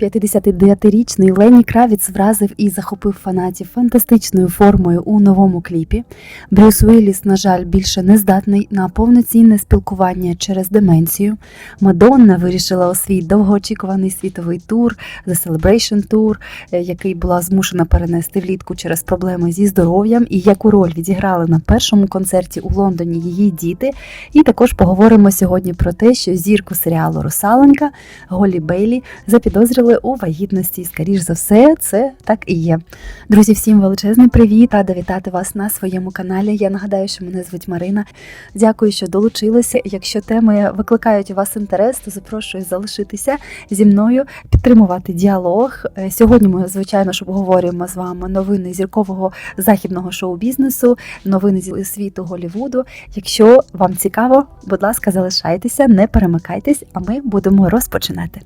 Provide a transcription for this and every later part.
59-річний Лені Кравіц вразив і захопив фанатів фантастичною формою у новому кліпі. Брюс Уілліс, на жаль, більше не здатний на повноцінне спілкування через деменцію. Мадонна вирішила у свій довгоочікуваний світовий тур The Celebration Tour, е, який була змушена перенести влітку через проблеми зі здоров'ям, і яку роль відіграли на першому концерті у Лондоні її діти. І також поговоримо сьогодні про те, що зірку серіалу Русаленька Голі Бейлі запідозрили у вагітності. Скоріш за все, це так і є. Друзі, всім величезний привіт! Рада вітати вас на своєму каналі. Я нагадаю, що мене звуть Марина. Дякую, що долучилися. Якщо теми викликають у вас інтерес, то запрошую залишитися зі мною, підтримувати діалог. Е, Сьогодні ми, звичайно, ж обговорюємо з вами новини зіркового західного шоу-бізнесу, новини зі світу Голівуду. Якщо вам цікаво, будь ласка, залишайтеся, не перемикайтесь, а ми будемо розпочинати.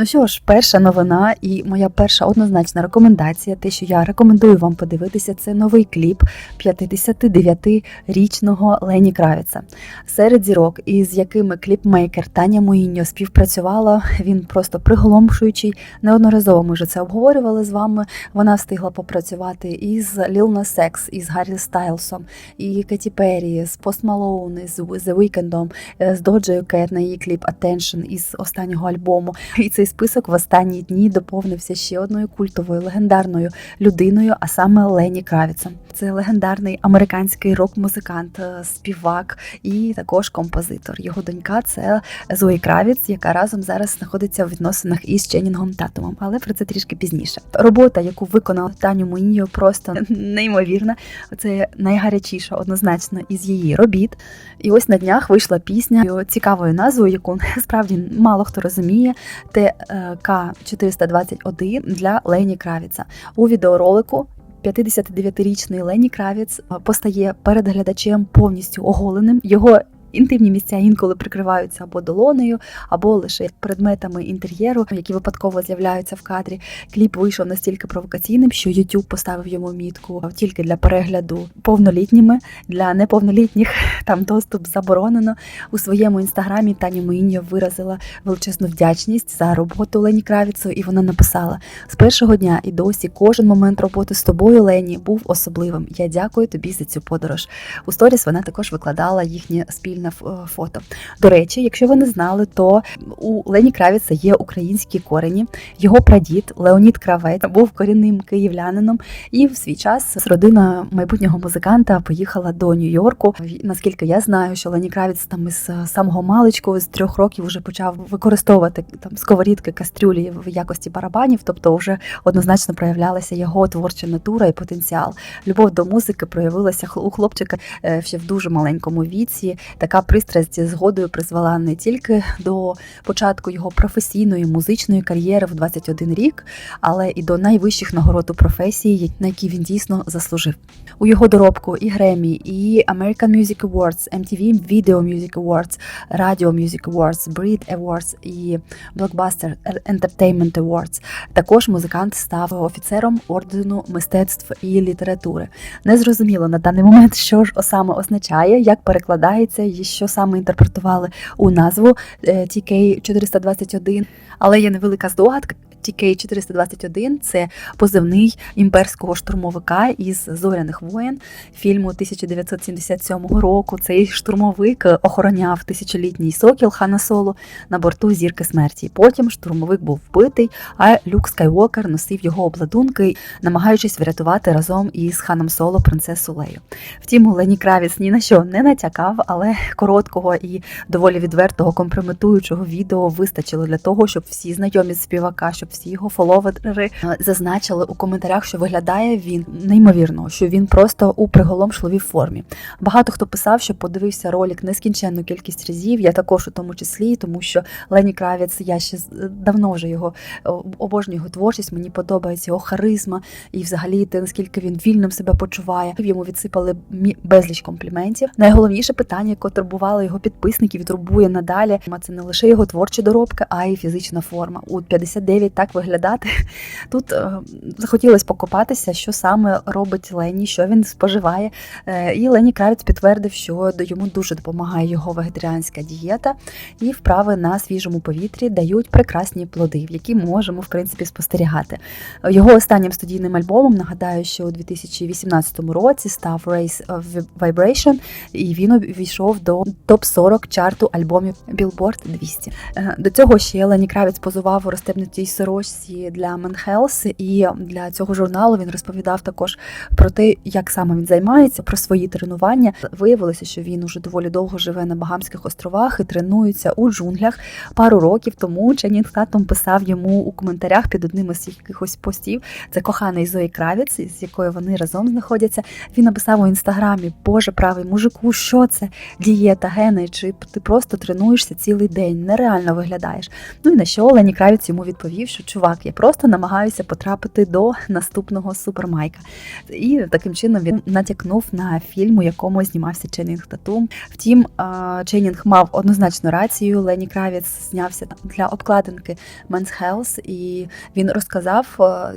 Ну що ж, перша новина і моя перша однозначна рекомендація, те, що я рекомендую вам подивитися, це новий кліп 59-річного Лені Кравіца. Серед зірок, із якими кліпмейкер Таня Муїньо співпрацювала, він просто приголомшуючий. Неодноразово ми вже це обговорювали з вами. Вона встигла попрацювати із Lil Nas X, із Гаррі Стайлсом, і Кеті Перрі, з Post Malone, з The Weeknd, з Доджею Кет на її кліп Attention із останнього альбому. І цей список в останні дні доповнився ще одною культовою легендарною людиною, а саме Лені Кравіцем. Це легендарний американський рок-музикант, е, співак і також композитор. Його донька це Зої Кравіц, яка разом зараз знаходиться в відносинах із Ченінгом Татумом, але про це трішки пізніше. Робота, яку виконала Таню Муіньо, просто неймовірна. Це найгарячіша однозначно із її робіт. І ось на днях вийшла пісня цікавою назвою, яку справді мало хто розуміє. ТК 421 для Лені Кравіца у відеоролику. 59-річний Лені Кравіц постає перед глядачем повністю оголеним. Його Інтимні місця інколи прикриваються або долонею, або лише предметами інтер'єру, які випадково з'являються в кадрі. Кліп вийшов настільки провокаційним, що YouTube поставив йому мітку тільки для перегляду повнолітніми, для неповнолітніх там доступ заборонено. У своєму інстаграмі Таня Моїньо виразила величезну вдячність за роботу Лені Кравіцу, і вона написала: з першого дня і досі кожен момент роботи з тобою, Лені, був особливим. Я дякую тобі за цю подорож. У сторіс вона також викладала їхнє спільне спільне фото. До речі, якщо ви не знали, то у Лені Кравіца є українські корені. Його прадід Леонід Кравець був корінним київлянином, і в свій час родина майбутнього музиканта поїхала до Нью-Йорку. Наскільки я знаю, що Лені Кравіц там із самого маличку з трьох років вже почав використовувати там сковорідки, кастрюлі в якості барабанів, тобто вже однозначно проявлялася його творча натура і потенціал. Любов до музики проявилася у хлопчика е, ще в дуже маленькому віці. Така пристрасть згодою призвела не тільки до початку його професійної музичної кар'єри в 21 рік, але і до найвищих нагород у професії, на які він дійсно заслужив. У його доробку і Гремі, і American Music Awards, MTV Video Music Awards, Radio Music Awards, Brit Awards і Blockbuster Entertainment Awards. Також музикант став офіцером ордену мистецтв і літератури. Незрозуміло на даний момент, що ж саме означає, як перекладається що саме інтерпретували у назву TK 421, але є невелика здогадка. TK-421 – це позивний імперського штурмовика із зоряних воєн фільму 1977 року. Цей штурмовик охороняв тисячолітній сокіл Хана Соло на борту зірки смерті. Потім штурмовик був вбитий, а Люк Скайвокер носив його обладунки, намагаючись врятувати разом із ханом Соло принцесу Лею. Втім, Лені Кравіц ні на що не натякав, але короткого і доволі відвертого компрометуючого відео вистачило для того, щоб всі знайомі з співака, щоб всі його фоловери зазначили у коментарях, що виглядає він неймовірно, що він просто у приголомшливій формі. Багато хто писав, що подивився ролик нескінченну кількість разів. Я також у тому числі, тому що Лені Кравець, я ще давно вже його обожнюю його творчість. Мені подобається його харизма і, взагалі, те наскільки він вільним себе почуває. Йому відсипали безліч компліментів. Найголовніше питання, яке турбувало його підписників, турбує надалі. Це не лише його творчі доробки, а й фізична форма. У 59 так виглядати. Тут е, захотілося покопатися, що саме робить Лені, що він споживає. Е, І Лені Кравець підтвердив, що йому дуже допомагає його вегетаріанська дієта, і вправи на свіжому повітрі дають прекрасні плоди, в які можемо в принципі спостерігати. Його останнім студійним альбомом нагадаю, що у 2018 році став Race of Vibration, і він увійшов до топ 40 чарту альбомів Billboard 200. Е, До цього ще Лені Кравець позував у розстебнутій сорочці для Men Health, і для цього журналу він розповідав також про те, як саме він займається, про свої тренування. Виявилося, що він уже доволі довго живе на Багамських островах і тренується у джунглях. Пару років тому Ченнінг Татум писав йому у коментарях під одним із якихось постів. Це коханий Зої Кравіць, з якою вони разом знаходяться. Він написав у інстаграмі: Боже правий мужику, що це? Дієта, гени, чи ти просто тренуєшся цілий день, нереально виглядаєш. Ну і на що Лені Кравіць йому відповів, що чувак, я просто намагаюся потрапити до наступного супермайка. І таким чином він натякнув на фільм, у якому знімався Ченнінг Татум. Втім, Ченнінг мав однозначну рацію. Лені Кравіць знявся для обкладинки Men's Health, і він розказав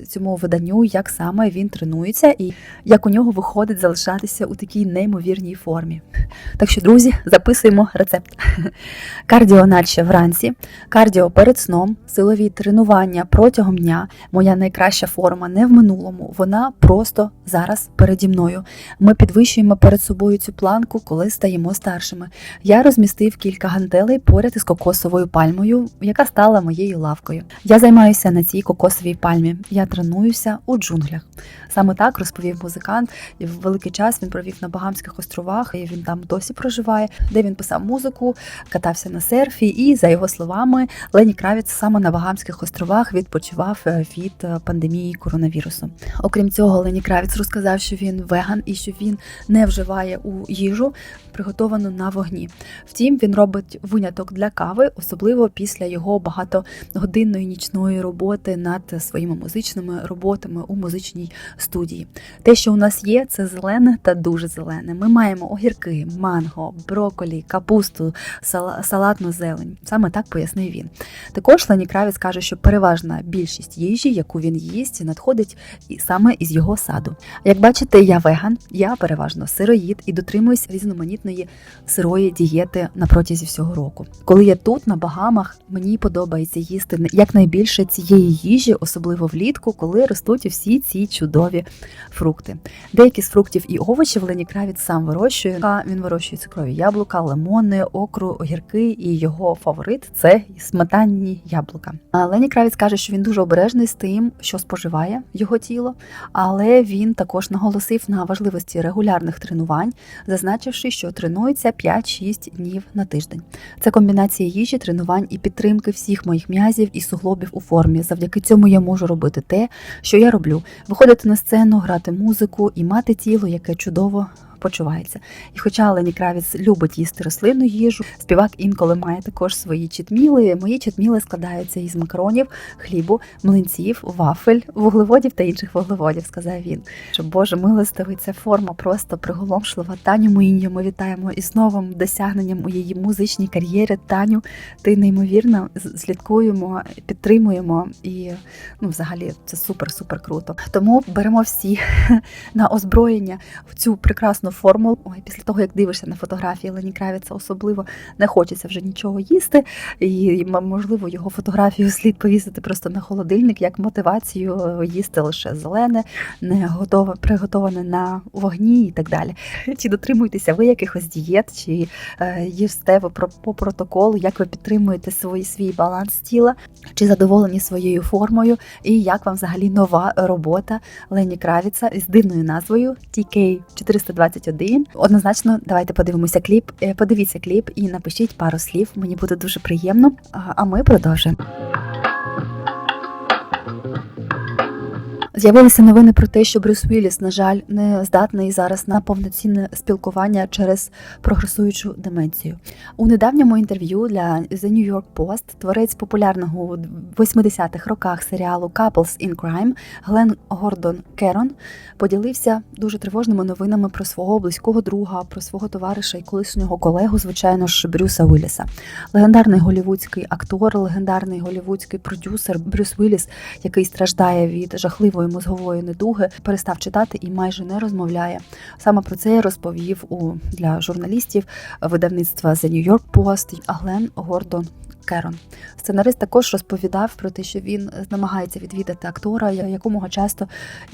цьому виданню, як саме він тренується і як у нього виходить залишатися у такій неймовірній формі. Так що, друзі, записуємо рецепт. Кардіо наче вранці, кардіо перед сном, силові тренування протягом дня. Моя найкраща форма не в минулому, вона просто зараз переді мною. Ми підвищуємо перед собою цю планку, коли стаємо старшими. Я розмістив кілька гантелей поряд із кокосовою пальмою, яка стала моєю лавкою. Я займаюся на цій кокосовій пальмі. Я тренуюся у джунглях. Саме так розповів музикант. І в великий час він провів на Багамських островах, і він там досі проживає, де він писав музику, катався на серфі. І за його словами, Лені Кравіц саме на Багамських островах відпочивав е, від е, пандемії коронавірусу. Окрім цього, Лені Кравіц розказав, що він веган і що він не вживає у їжу, приготовану на вогні. Втім, він робить виняток для кави, особливо після його багатогодинної нічної роботи над своїми музичними роботами у музичній студії. Те, що у нас є, це зелене та дуже зелене. Ми маємо огірки, манго, броколі, капусту, сала- салатну зелень. Саме так пояснив він. Також Лені Кравець каже, що переважна більшість їжі, яку він їсть, надходить саме із його саду. Як бачите, я веган, я переважно сироїд і дотримуюсь різноманітної сирої дієти на протязі всього року. Коли я тут, на Багамах, мені подобається їсти якнайбільше цієї їжі, особливо влітку, коли ростуть усі ці чудові фрукти. Деякі з фруктів і овочів Лені Кравіц сам вирощує. Він вирощує цукрові яблука, лимони, окру, огірки, і його фаворит це сметанні яблука. Лені Кравіц каже, що він дуже обережний з тим, що споживає його тіло, але він також наголосив на важливості регулярних тренувань, зазначивши, що тренується 5-6 днів на тиждень. Це комбінація їжі, тренувань і підтримки всіх моїх м'язів і суглобів у формі. Завдяки цьому я можу робити те, що я роблю: виходити на сцену, грати музику і мати тіло, яке чудово. Почувається, і хоча Лені Кравіц любить їсти рослинну їжу, співак інколи має також свої читміли. Мої читміли складаються із макаронів, хлібу, млинців, вафель, вуглеводів та інших вуглеводів, сказав він. Що Боже милостивий, ця форма просто приголомшлива. Таню Муіньо ми вітаємо із новим досягненням у її музичній кар'єрі. Таню, ти неймовірно слідкуємо, підтримуємо і ну, взагалі це супер-супер круто. Тому беремо всі на озброєння в цю прекрасну формулу. Ой, після того, як дивишся на фотографії Лені Кравіца, особливо не хочеться вже нічого їсти. І можливо його фотографію слід повісити просто на холодильник як мотивацію е, їсти лише зелене, не готове, приготоване на вогні і так далі. Чи дотримуєтеся ви якихось дієт, чи е, їсте ви по протоколу, як ви підтримуєте свій свій баланс тіла, чи задоволені своєю формою, і як вам взагалі нова робота Лені Кравіца з дивною назвою TK 421. Однозначно, давайте подивимося кліп. Е, Подивіться кліп і напишіть пару слів. Мені буде дуже приємно. А- ми продовжуємо. З'явилися новини про те, що Брюс Вілліс, на жаль, не здатний зараз на повноцінне спілкування через прогресуючу деменцію. У недавньому інтерв'ю для The New York Post творець популярного у 80-х роках серіалу Couples in Crime Глен Гордон Керон поділився дуже тривожними новинами про свого близького друга, про свого товариша і колишнього колегу, звичайно ж, Брюса Вілліса. Легендарний голівудський актор, легендарний голівудський продюсер Брюс Вілліс, який страждає від жахливої мозгової недуги, перестав читати і майже не розмовляє. Саме про це розповів у для журналістів видавництва The New York Post Глен Гордон Керон. Сценарист також розповідав про те, що він намагається відвідати актора, якомога часто,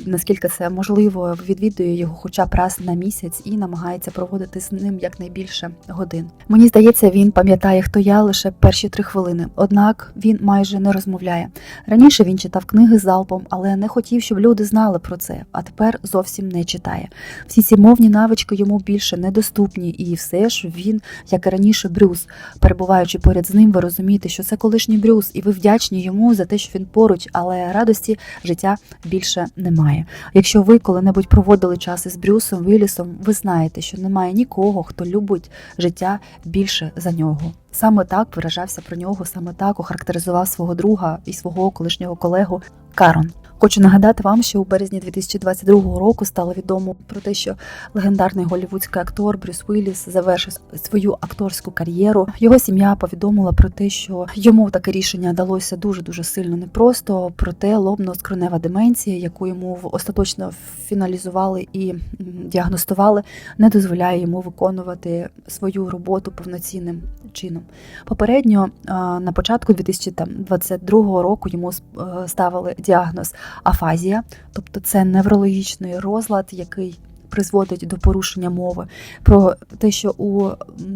наскільки це можливо, відвідує його хоча б раз на місяць і намагається проводити з ним якнайбільше годин. Мені здається, він пам'ятає, хто я лише перші три хвилини. Однак він майже не розмовляє. Раніше він читав книги залпом, але не хотів, щоб люди знали про це. А тепер зовсім не читає. Всі ці мовні навички йому більше недоступні, і все ж він, як і раніше, Брюс, перебуваючи поряд з ним, ви розумієте, що це колишній Брюс, і ви вдячні йому за те, що він поруч, але радості життя більше немає. Якщо ви коли-небудь проводили час із Брюсом Вілісом, ви знаєте, що немає нікого, хто любить життя більше за нього. Саме так виражався про нього, саме так охарактеризував свого друга і свого колишнього колегу Карон. Хочу нагадати вам, що у березні 2022 року стало відомо про те, що легендарний голівудський актор Брюс Уілліс завершив свою акторську кар'єру. Його сім'я повідомила про те, що йому таке рішення далося дуже дуже сильно непросто. Проте лобно-скронева деменція, яку йому остаточно фіналізували і діагностували, не дозволяє йому виконувати свою роботу повноцінним чином. Попередньо на початку 2022 року йому ставили діагноз афазія, тобто це неврологічний розлад, який призводить до порушення мови, про те, що у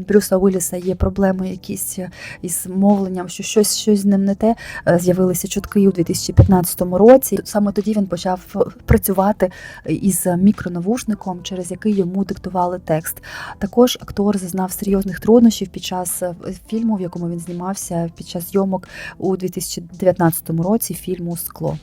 Брюса Уілліса є проблеми якісь із мовленням, що щось щось з ним не те. З'явилися чутки у 2015 році. Саме тоді він почав працювати із мікронавушником, через який йому диктували текст. Також актор зазнав серйозних труднощів під час фільму, в якому він знімався під час зйомок у 2019 році фільму Скло.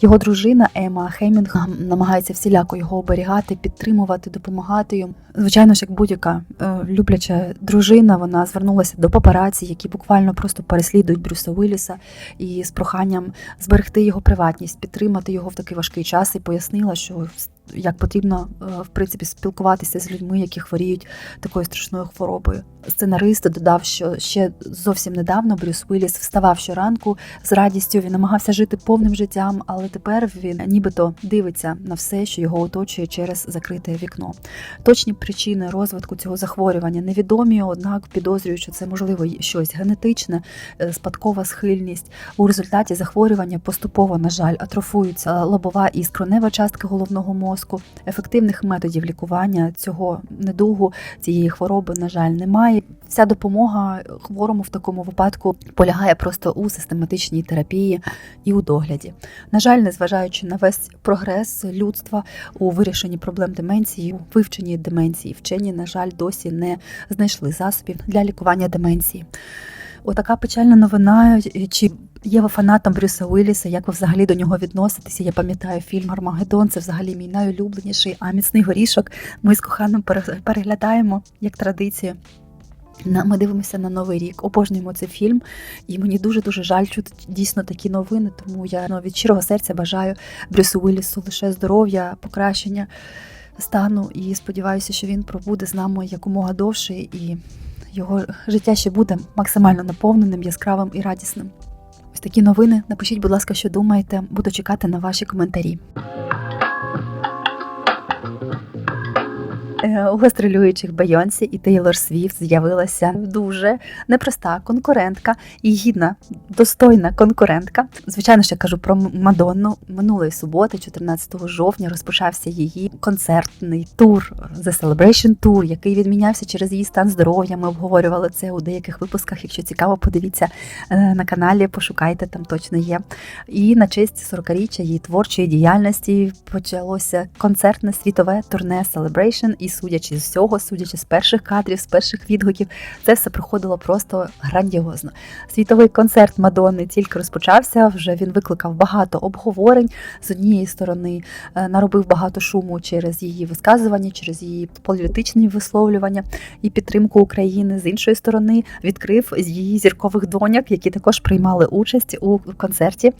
Його дружина Ема Хемінг намагається всіляко його оберігати, підтримувати, допомагати йому. Звичайно ж, як будь-яка е, любляча дружина, вона звернулася до папараці, які буквально просто переслідують Брюса Уілліса і з проханням зберегти його приватність, підтримати його в такий важкий час і пояснила, що як потрібно е, в принципі спілкуватися з людьми, які хворіють такою страшною хворобою. Сценарист додав, що ще зовсім недавно Брюс Уілліс вставав щоранку з радістю. Він намагався жити повним життям, але тепер він нібито дивиться на все, що його оточує через закрите вікно. Точні причини розвитку цього захворювання невідомі, однак підозрюють, що це можливо щось генетичне, е, спадкова схильність. У результаті захворювання поступово, на жаль, атрофуються лобова і скронева частка головного мозку мозку. Ефективних методів лікування цього недугу, цієї хвороби, на жаль, немає. Вся допомога хворому в такому випадку полягає просто у систематичній терапії і у догляді. На жаль, незважаючи на весь прогрес людства у вирішенні проблем деменції, у вивченні деменції, вчені, на жаль, досі не знайшли засобів для лікування деменції. Отака печальна новина. Чи є ви фанатом Брюса Уілліса, як ви взагалі до нього відноситеся? Я пам'ятаю фільм Армагеддон, це взагалі мій найулюбленіший, а міцний горішок. Ми з коханим переглядаємо як традицію. Ми дивимося на новий рік, обожнюємо цей фільм, і мені дуже дуже жаль чути дійсно такі новини. Тому я ну, від щирого серця бажаю Брюсу Уіллісу лише здоров'я, покращення стану і сподіваюся, що він пробуде з нами якомога довше і його життя ще буде максимально наповненим, яскравим і радісним. Ось такі новини. Напишіть, будь ласка, що думаєте. Буду чекати на ваші коментарі. У гастролюючих Бейонсі і Тейлор Свіфт з'явилася дуже непроста конкурентка і гідна, достойна конкурентка. Звичайно, що я кажу про Мадонну. Минулої суботи, 14 жовтня, розпочався її концертний тур The Celebration Tour, який відмінявся через її стан здоров'я. Ми обговорювали це у деяких випусках. Якщо цікаво, подивіться е, на каналі, пошукайте, там точно є. І на честь 40-річчя її творчої діяльності почалося концертне світове турне Celebration із судячи з всього, судячи з перших кадрів, з перших відгуків, це все проходило просто грандіозно. Світовий концерт Мадонни тільки розпочався. Вже він викликав багато обговорень з однієї сторони, е, наробив багато шуму через її висказування, через її політичні висловлювання і підтримку України. З іншої сторони, відкрив її зіркових доньок, які також приймали участь у концерті,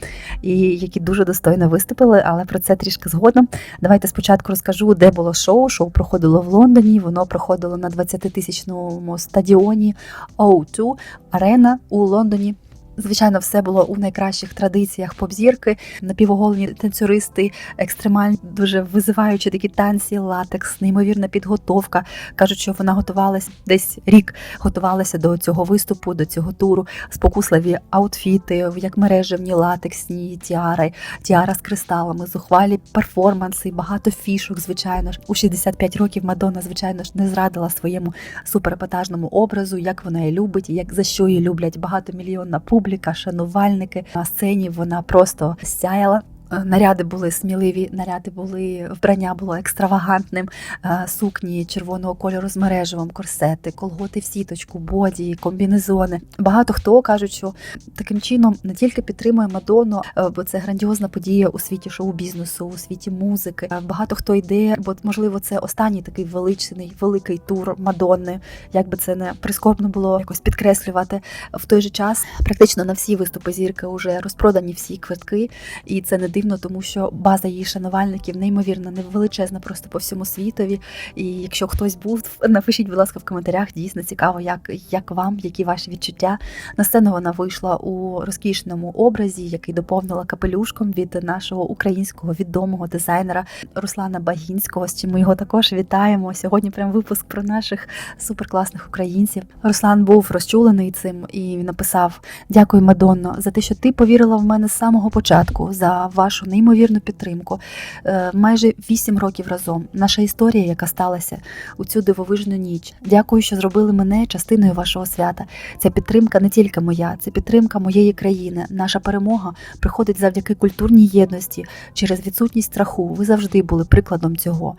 і які дуже достойно виступили. Але про це трішки згодом. Давайте спочатку розкажу, де було шоу. Шоу проходило в Лондоні. Воно проходило на 20-тисячному стадіоні O2 Арена у Лондоні. Звичайно, все було у найкращих традиціях поп-зірки, напівоголені танцюристи, екстремальні, дуже визиваючі такі танці, латекс, неймовірна підготовка. Кажуть, що вона готувалася десь рік, готувалася до цього виступу, до цього туру, спокусливі аутфіти, як мережевні, латексні тіари, тіара з кристалами, зухвалі перформанси, багато фішок. Звичайно ж, у 65 років Мадонна, звичайно ж, не зрадила своєму суперепатажному образу, як вона її любить, як за що її люблять багатомільйонна публіка публіка, шанувальники на сцені. Вона просто сяяла. Е, наряди були сміливі, наряди були вбрання було екстравагантним, е, сукні червоного кольору з мережевим, корсети, колготи в сіточку, боді, комбінезони. Багато хто кажуть, що таким чином не тільки підтримує Мадонну, е, бо це грандіозна подія у світі шоу-бізнесу, у світі музики. Багато хто йде, бо можливо це останній такий величний великий тур Мадонни. Як би це не прискорбно було якось підкреслювати в той же час. Практично на всі виступи зірки вже розпродані всі квитки, і це не дивно, тому що база її шанувальників неймовірно невеличезна просто по всьому світові. І якщо хтось був, напишіть, будь ласка, в коментарях. Дійсно цікаво, як як вам, які ваші відчуття. На сцену вона вийшла у розкішному образі, який доповнила капелюшком від нашого українського відомого дизайнера Руслана Багінського. З чим ми його також вітаємо. Сьогодні прям випуск про наших суперкласних українців. Руслан був розчулений цим і написав: Дякую, Мадонно, за те, що ти повірила в мене з самого початку. за вашу неймовірну підтримку. Е, майже вісім років разом. Наша історія, яка сталася у цю дивовижну ніч. Дякую, що зробили мене частиною вашого свята. Ця підтримка не тільки моя, це підтримка моєї країни. Наша перемога приходить завдяки культурній єдності через відсутність страху. Ви завжди були прикладом цього.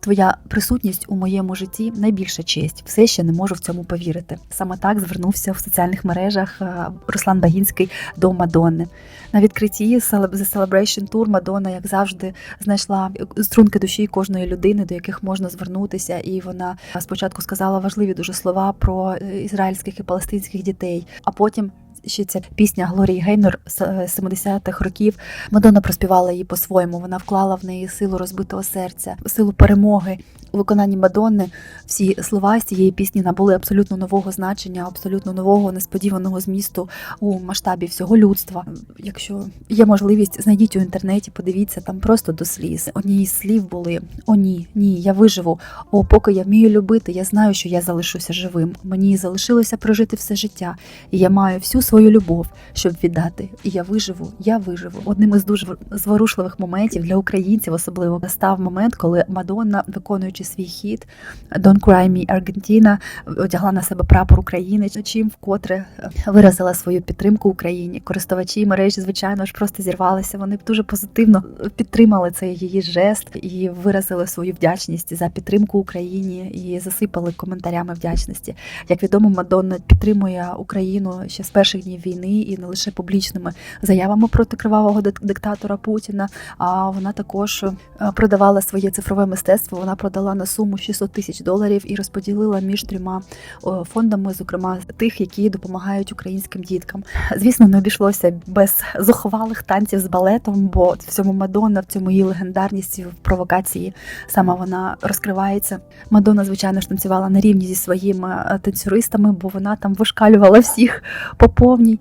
Твоя присутність у моєму житті найбільша честь. Все ще не можу в цьому повірити. Саме так звернувся в соціальних мережах е, Руслан Багінський до Мадонни. На відкритті The Celebration Tour Мадонна, як завжди, знайшла струнки душі кожної людини, до яких можна звернутися. І вона спочатку сказала важливі дуже слова про е, ізраїльських і палестинських дітей, а потім ще ця пісня Глорії Гейнор з 70-х років. Мадонна проспівала її по-своєму. Вона вклала в неї силу розбитого серця, силу перемоги. У виконанні Мадонни всі слова з цієї пісні набули абсолютно нового значення, абсолютно нового несподіваного змісту у масштабі всього людства. Якщо є можливість, знайдіть у інтернеті, подивіться там просто до сліз. Одні із слів були: О, ні, ні, я виживу. О, поки я вмію любити, я знаю, що я залишуся живим. Мені залишилося прожити все життя, і я маю всю свою любов, щоб віддати. І я виживу, я виживу. Одним із дуже зворушливих моментів для українців, особливо став момент, коли Мадонна, виконуючи свій хіт Don't Cry Me Argentina, одягла на себе прапор України, чим вкотре виразила свою підтримку Україні. Користувачі мережі, звичайно ж, просто зірвалися. Вони дуже позитивно підтримали цей її жест і виразили свою вдячність за підтримку Україні і засипали коментарями вдячності. Як відомо, Мадонна підтримує Україну ще з перших днів війни і не лише публічними заявами проти кривавого диктатора Путіна. А вона також е, продавала своє цифрове мистецтво. Вона продала на суму 600 тисяч доларів і розподілила між трьома фондами, зокрема тих, які допомагають українським діткам. Звісно, не обійшлося без зухвалих танців з балетом, бо в цьому Мадонна, в цьому її легендарність в провокації саме вона розкривається. Мадонна, звичайно ж, танцювала на рівні зі своїми е, танцюристами, бо вона там вишкалювала всіх по повній.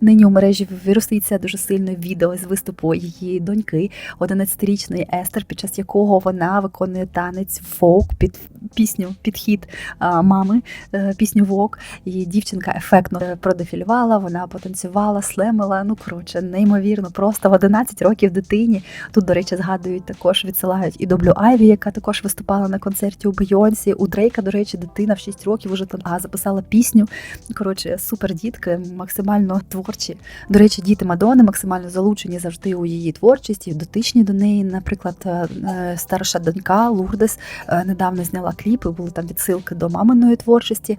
Нині у мережі вироститься дуже сильне відео з виступу її доньки, 11-річної Естер, під час якого вона виконує танець фолк під пісню підхід мами, е, пісню Вок. І дівчинка ефектно продефілювала, вона потанцювала, слемила. Ну коротше, неймовірно, просто в 11 років дитині. Тут, до речі, згадують також, відсилають і до Блю Айві, яка також виступала на концерті у Бейонсі. У Дрейка, до речі, дитина в 6 років уже там записала пісню. Коротше, супер дітки, максимально творчі творчі. До речі, діти Мадони максимально залучені завжди у її творчість і дотичні до неї. Наприклад, е, е, старша донька Лурдес е, недавно зняла кліпи, були там відсилки до маминої творчості,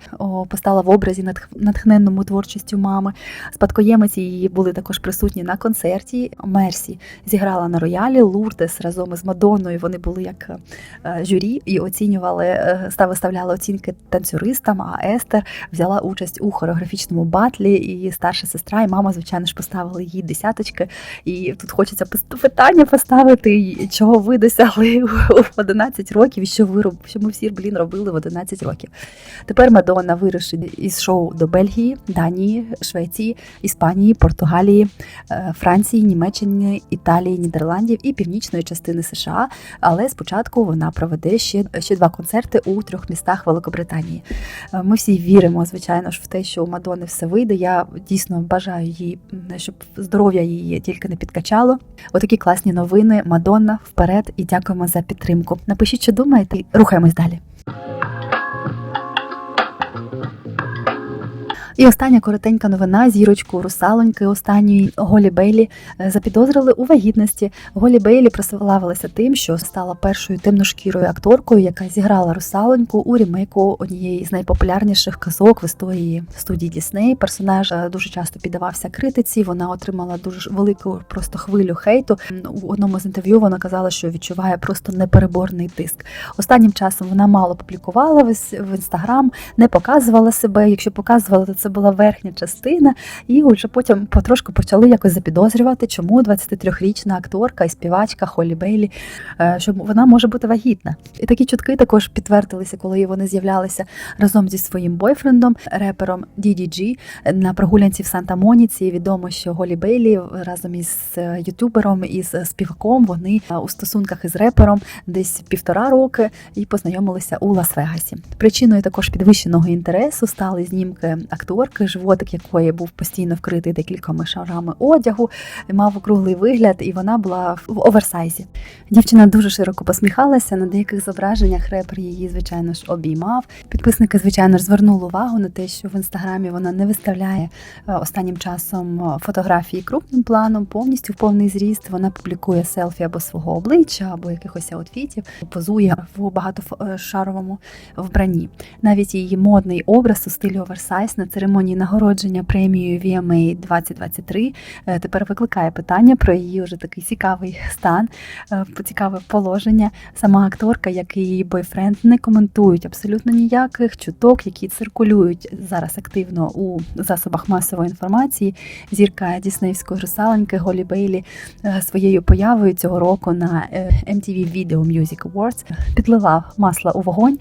постала в образі натх- натхненному творчістю мами. Спадкоємиці її були також присутні на концерті. Мерсі зіграла на роялі Лурдес разом із Мадонною. Вони були як журі і оцінювали, виставляли оцінки танцюристам. А Естер взяла участь у хореографічному батлі. І старша сестра, і мама, звичайно ж, поставили їй десяточки. І тут хочеться питання поставити, чого ви досягли в 11 років, і що ви що ми всі блін робили в 11 років. Тепер Мадонна вирушить із шоу до Бельгії, Данії, Швеції, Іспанії, Португалії, е, Франції, Німеччини, Італії, Нідерландів і північної частини США. Але спочатку вона проведе ще, ще два концерти у трьох містах Великобританії. Е, Ми всі віримо, звичайно ж, в те, що у Мадони все вийде. Я дійсно бажаю їй, м, щоб здоров'я її тільки не підкачало. Отакі класні новини. Мадонна вперед і дякуємо за підтримку. Напишіть, що думаєте, рухаємось далі. І остання коротенька новина зірочку русалоньки останньої Голі Бейлі е, запідозрили у вагітності. Голі Бейлі прославилася тим, що стала першою темношкірою акторкою, яка зіграла русалоньку у ремейку однієї з найпопулярніших казок в історії студії Дісней. Персонаж е, дуже часто піддавався критиці. Вона отримала дуже велику просто хвилю хейту. У одному з інтерв'ю вона казала, що відчуває просто непереборний тиск. Останнім часом вона мало публікувала в інстаграм, не показувала себе. Якщо показувала, то це була верхня частина. І вже потім потрошку почали якось запідозрювати, чому 23-річна акторка і співачка Холі Бейлі, е, що вона може бути вагітна. І такі чутки також підтвердилися, коли вони з'являлися разом зі своїм бойфрендом, репером DDG на прогулянці в Санта-Моніці. Відомо, що Голі Бейлі разом із е, ютубером із співаком вони е, у стосунках із репером десь півтора роки і познайомилися у Лас-Вегасі. Причиною також підвищеного інтересу стали знімки акторки, животик якої був постійно вкритий декількома шарами одягу, мав округлий вигляд, і вона була в оверсайзі. Дівчина дуже широко посміхалася. На деяких зображеннях репер її, звичайно ж, обіймав. Підписники, звичайно ж, звернули увагу на те, що в інстаграмі вона не виставляє е, останнім часом е, фотографії крупним планом, повністю в повний зріст. Вона публікує селфі або свого обличчя, або якихось аутфітів, позує в багатошаровому вбранні. Навіть її модний образ у стилі оверсайз на церемонії нагородження премією VMA 2023 е, тепер викликає питання про її вже такий цікавий стан, е, цікаве положення. Сама акторка, як і її бойфренд, не коментують абсолютно ніяких чуток, які циркулюють зараз активно у засобах масової інформації. Зірка Діснеївської русаленьки Голі Бейлі е, своєю появою цього року на MTV Video Music Awards підлила масла у вогонь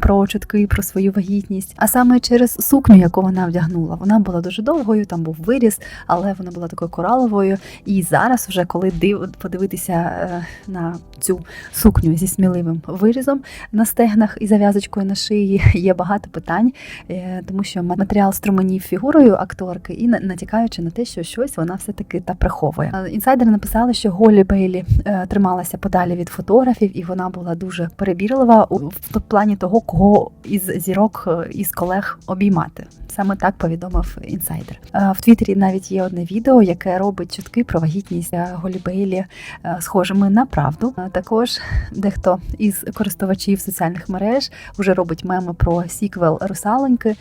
про чутки про свою вагітність, а саме через сукню, яку вона вдягнула. Вона була дуже довгою, там був виріс, але вона була такою кораловою. І зараз, вже коли див подивитися е, на цю сукню зі сміливим вирізом на стегнах і зав'язочкою на шиї, є багато питань, е, тому що матеріал струменів фігурою акторки і на- натякаючи на те, що щось вона все таки та приховує. Е, Інсайдери написали, що Голі Бейлі трималася подалі від фотографів, і вона була дуже перебірлива у в плані того, кого із зірок із колег обіймати. Саме так повідомив інсайдер. Е, В Твіттері навіть є одне відео, яке робить чутки про вагітність е, Голі Бейлі е, схожими на правду. Також дехто із користувачів соціальних мереж вже робить меми про сіквел Русалоньки,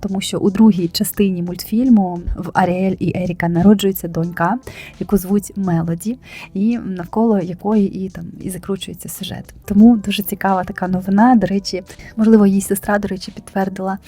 тому що у другій частині мультфільму в Аріель і Еріка народжується донька, яку звуть Мелоді, і навколо якої і там і закручується сюжет. Тому дуже цікава така новина. До речі, можливо, її сестра, до речі, підтвердила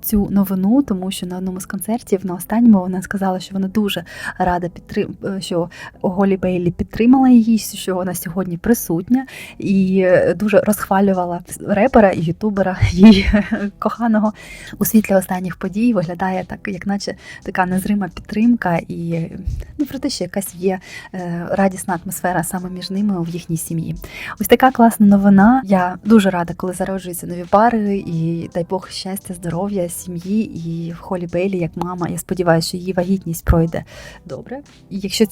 цю новину, тому що на одному з концертів на останньому вона сказала, що вона дуже рада підтрим... е, що Голі Бейлі підтримала її, що вона сьогодні присутня, і е, дуже розхвалювала репера і ютубера її коханого у світлі останніх подій. Виглядає так, як наче така незрима підтримка, і ну про те, що якась є е, радісна атмосфера саме між ними в їхній сім'ї. Ось така класна новина. Я дуже рада, коли зароджуються нові пари, і дай Бог щастя, здоров'я, сім'ї її і Холі Бейлі як мама. Я сподіваюся, що її вагітність пройде добре. І якщо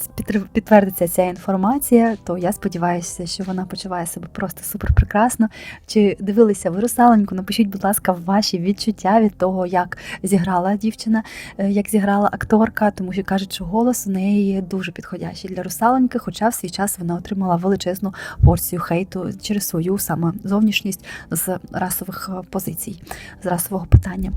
підтвердиться ця інформація, то я сподіваюся, що вона почуває себе просто супер прекрасно. Чи дивилися ви русаленьку? Напишіть, будь ласка, ваші відчуття від того, як зіграла дівчина, е, як зіграла акторка, тому що кажуть, що голос у неї дуже підходящий для русаленьки, хоча в свій час вона отримала величезну порцію хейту через свою саме зовнішність з расових е, позицій, з расового питання.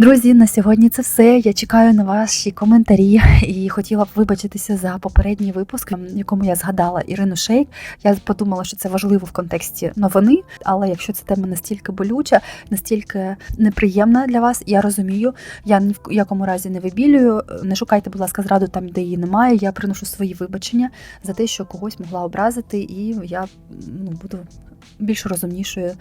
Друзі, на сьогодні це все. Я чекаю на ваші коментарі і хотіла б вибачитися за попередній випуск, в якому я згадала Ірину Шейк. Я подумала, що це важливо в контексті новини, але якщо ця тема настільки болюча, настільки неприємна для вас, я розумію. Я ні в якому разі не вибілюю. Не шукайте, будь ласка, зраду там, де її немає. Я приношу свої вибачення за те, що когось могла образити, і я ну, буду більш розумнішою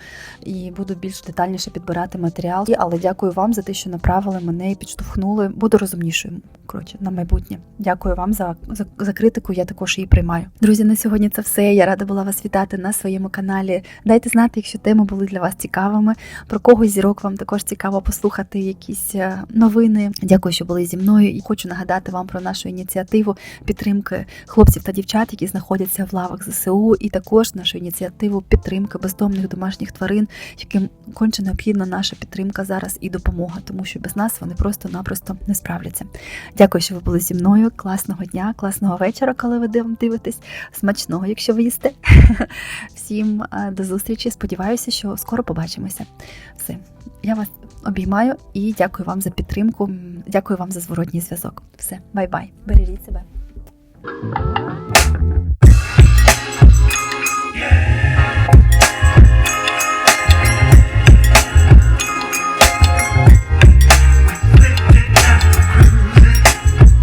і буду більш детальніше підбирати матеріал. Але дякую вам за те, що направили мене і підштовхнули. Буду розумнішою. Коротше, на майбутнє. Дякую вам за, за, за критику. Я також її приймаю. Друзі, на сьогодні це все. Я рада була вас вітати на своєму каналі. Дайте знати, якщо теми були для вас цікавими. Про когось зірок вам також цікаво послухати якісь е, новини. Дякую, що були зі мною. І хочу нагадати вам про нашу ініціативу підтримки хлопців та дівчат, які знаходяться в лавах ЗСУ, і також нашу ініціативу підтримки бездомних домашніх тварин, яким конче необхідна наша підтримка зараз і допомога, тому що без нас вони просто-напросто не справляться. Дякую, що ви були зі мною. Класного дня, класного вечора, коли ви дивитесь. Смачного, якщо ви їсте. Всім е, до зустрічі. Сподіваюся, що скоро побачимося. Все, я вас обіймаю і дякую вам за підтримку. Дякую вам за зворотній зв'язок. Все, бай-бай. Бережіть себе.